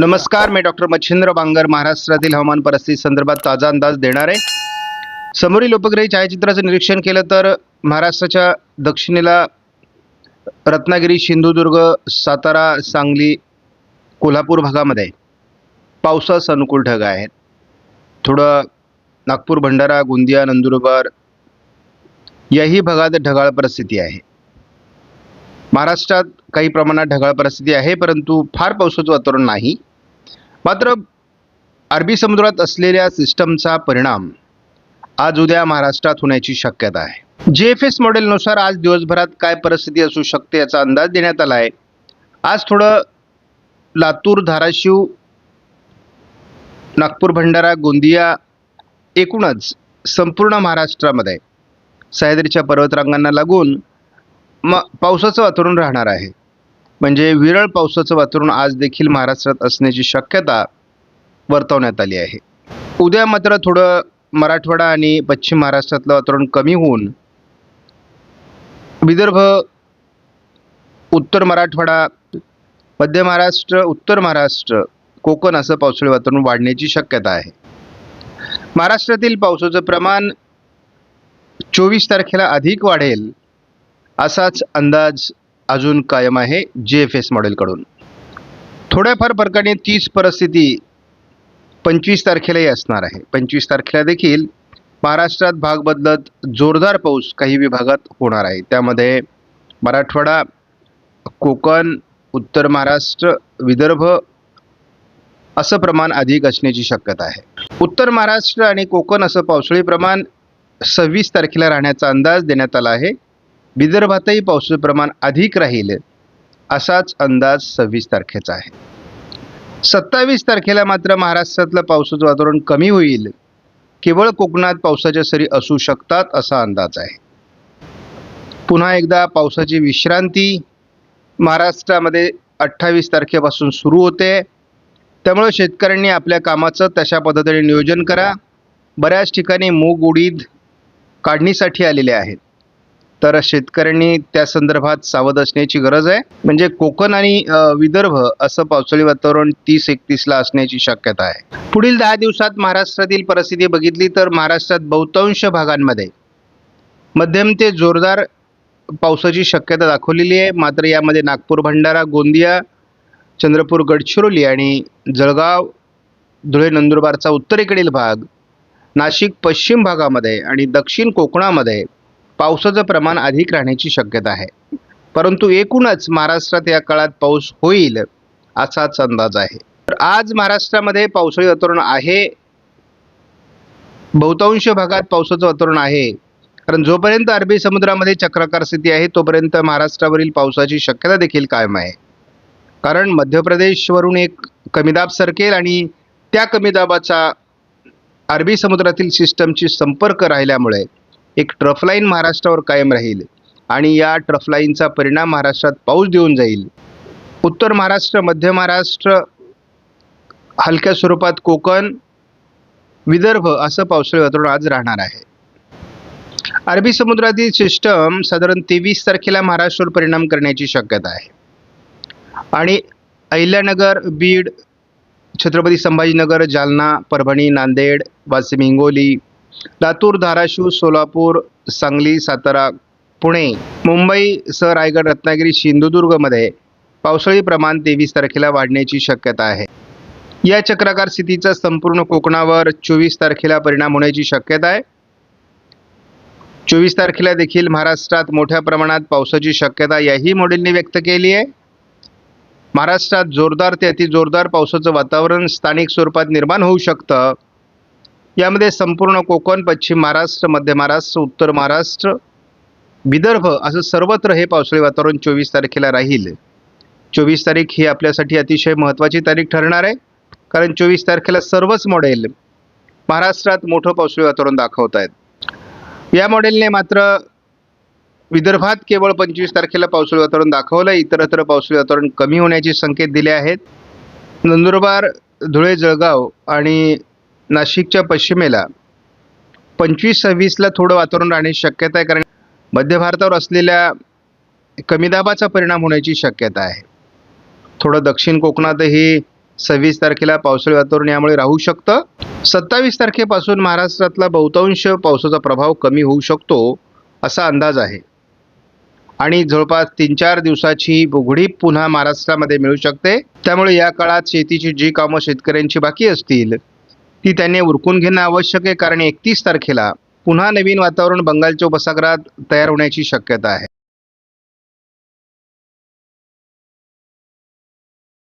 नमस्कार मी डॉक्टर मच्छिंद्र बांगर महाराष्ट्रातील हवामान परिस्थिती संदर्भात ताजा अंदाज देणार आहे. समोरील उपग्रही छायाचित्राचं निरीक्षण केलं तर महाराष्ट्राच्या दक्षिणेला रत्नागिरी सिंधुदुर्ग सातारा सांगली कोल्हापूर भागामध्ये पावसास अनुकूल ढग आहेत थोडं नागपूर भंडारा गोंदिया नंदुरबार याही भागात ढगाळ परिस्थिती आहे. महाराष्ट्रात काही प्रमाणात ढगाळ परिस्थिती आहे परंतु फार पावसाचं वातावरण नाही. मात्र अरबी समुद्रात असलेल्या सिस्टमचा परिणाम आज उद्या महाराष्ट्रात होण्याची शक्यता आहे. जे एफ एस मॉडेलनुसार आज दिवसभरात काय परिस्थिती असू शकते याचा अंदाज देण्यात आला आहे. आज थोडं लातूर धाराशिव नागपूर भंडारा गोंदिया एकूणच संपूर्ण महाराष्ट्रामध्ये सह्याद्रीच्या पर्वतरांगांना लागून म पावसाचं वातावरण राहणार आहे. म्हणजे विरळ पावसाचं वातावरण आज देखील महाराष्ट्रात असण्याची शक्यता वर्तवण्यात आली आहे. उद्या मात्र थोडं मराठवाडा आणि पश्चिम महाराष्ट्रातलं वातावरण कमी होऊन विदर्भ उत्तर मराठवाडा मध्य महाराष्ट्र उत्तर महाराष्ट्र कोकण असं पावसाळी वातावरण वाढण्याची शक्यता आहे. महाराष्ट्रातील पावसाचं प्रमाण चोवीस तारखेला अधिक वाढेल असाच अंदाज अजून कायम आहे जे एफ एस मॉडेलकडून थोड्याफार फरकाने तीच परिस्थिती पंचवीस तारखेलाही असणार आहे. पंचवीस तारखेला देखील महाराष्ट्रात भाग बदलत जोरदार पाऊस काही विभागात होणार आहे. त्यामध्ये मराठवाडा कोकण उत्तर महाराष्ट्र विदर्भ असं प्रमाण अधिक असण्याची शक्यता आहे. उत्तर महाराष्ट्र आणि कोकण असं पावसाळी प्रमाण सव्वीस तारखेला राहण्याचा अंदाज देण्यात आला आहे. विदर्भातही पावसाचं प्रमाण अधिक राहील असाच अंदाज सव्वीस तारखेचा आहे. सत्तावीस तारखेला मात्र महाराष्ट्रातलं पावसाचं वातावरण कमी होईल. केवळ कोकणात पावसाच्या सरी असू शकतात असा अंदाज आहे. पुन्हा एकदा पावसाची विश्रांती. महाराष्ट्रामध्ये अठ्ठावीस तारखेपासून सुरू होते. त्यामुळे शेतकऱ्यांनी आपल्या कामाचं तशा पद्धतीने नियोजन करा. बऱ्याच ठिकाणी मूग उडीद काढणीसाठी आलेले आहेत. तर शेतकऱ्यांनी त्या संदर्भात सावध असण्याची गरज आहे. म्हणजे कोकण आणि विदर्भ असं पावसाळी वातावरण तीस एकतीसला असण्याची शक्यता आहे. पुढील दहा दिवसात महाराष्ट्रातील परिस्थिती बघितली तर महाराष्ट्रात बहुतांश भागांमध्ये मध्यम ते जोरदार पावसाची शक्यता दाखवलेली आहे. मात्र यामध्ये नागपूर भंडारा गोंदिया चंद्रपूर गडचिरोली आणि जळगाव धुळे नंदुरबारचा उत्तरेकडील भाग नाशिक पश्चिम भागामध्ये आणि दक्षिण कोकणामध्ये पावसाचं प्रमाण अधिक राहण्याची शक्यता आहे. परंतु एकूणच महाराष्ट्रात या काळात पाऊस होईल असाच अंदाज आहे. तर आज महाराष्ट्रामध्ये पावसाळी वातावरण आहे. बहुतांश भागात पावसाचं वातावरण आहे. कारण जोपर्यंत अरबी समुद्रामध्ये चक्राकार स्थिती आहे तोपर्यंत महाराष्ट्रावरील पावसाची शक्यता देखील कायम आहे. कारण मध्य प्रदेशवरून एक कमीदाब सरकेल आणि त्या कमीदाबाचा अरबी समुद्रातील सिस्टमची संपर्क राहिल्यामुळे एक ट्रफलाईन महाराष्ट्रावर कायम राहील आणि या ट्रफलाईनचा परिणाम महाराष्ट्रात पाऊस देऊन जाईल. उत्तर महाराष्ट्र मध्य महाराष्ट्र हलक्या स्वरूपात कोकण विदर्भ असं पावसाळी वातावरण आज राहणार आहे. अरबी समुद्रातील सिस्टम साधारण तेवीस तारखेला महाराष्ट्रावर परिणाम करण्याची शक्यता आहे. आणि अहिल्यानगर बीड छत्रपती संभाजीनगर जालना परभणी नांदेड वाशिम हिंगोली लातूर धाराशिव सोलापूर सांगली सातारा पुणे मुंबईसह रायगड रत्नागिरी सिंधुदुर्गमध्ये पावसाळी प्रमाण तेवीस तारखेला वाढण्याची शक्यता आहे. या चक्राकार स्थितीचा संपूर्ण कोकणावर चोवीस तारखेला परिणाम होण्याची शक्यता आहे. चोवीस तारखेला देखील महाराष्ट्रात मोठ्या प्रमाणात पावसाची शक्यता याही मॉडेलने व्यक्त केली आहे. महाराष्ट्रात जोरदार ते अतिजोरदार पावसाचं वातावरण स्थानिक स्वरूपात निर्माण होऊ शकतं. यामध्ये संपूर्ण कोकण पश्चिम महाराष्ट्र मध्य महाराष्ट्र उत्तर महाराष्ट्र विदर्भ असं सर्वत्र हे पावसाळी वातावरण चोवीस तारखेला राहील. चोवीस तारीख ही आपल्यासाठी अतिशय महत्त्वाची तारीख ठरणार आहे कारण चोवीस तारखेला सर्वच मॉडेल महाराष्ट्रात मोठं पावसाळी वातावरण दाखवत आहेत. या मॉडेलने मात्र विदर्भात केवळ पंचवीस तारखेला पावसाळी वातावरण दाखवलं इतरत्र पावसाळी वातावरण कमी होण्याचे संकेत दिले आहेत. नंदुरबार धुळे जळगाव आणि नाशिकच्या पश्चिमेला. पंचवीस सव्वीसला थोडं वातावरण राहण्याची शक्यता आहे कारण मध्य भारतावर असलेल्या कमी दाबाचा परिणाम होण्याची शक्यता आहे. थोडं दक्षिण कोकणातही सव्वीस तारखेला पावसाळी वातावरण यामुळे राहू शकतं. सत्तावीस तारखेपासून महाराष्ट्रातला बहुतांश पावसाचा प्रभाव कमी होऊ शकतो असा अंदाज आहे. आणि जवळपास तीन चार दिवसाची उघडी पुन्हा महाराष्ट्रामध्ये मिळू शकते. त्यामुळे या काळात शेतीची जी कामं शेतकऱ्यांची बाकी असतील ती त्यांनी उरकून घेणं आवश्यक आहे कारण एकतीस तारखेला पुन्हा नवीन वातावरण बंगालच्या उपसागरात तयार होण्याची शक्यता आहे.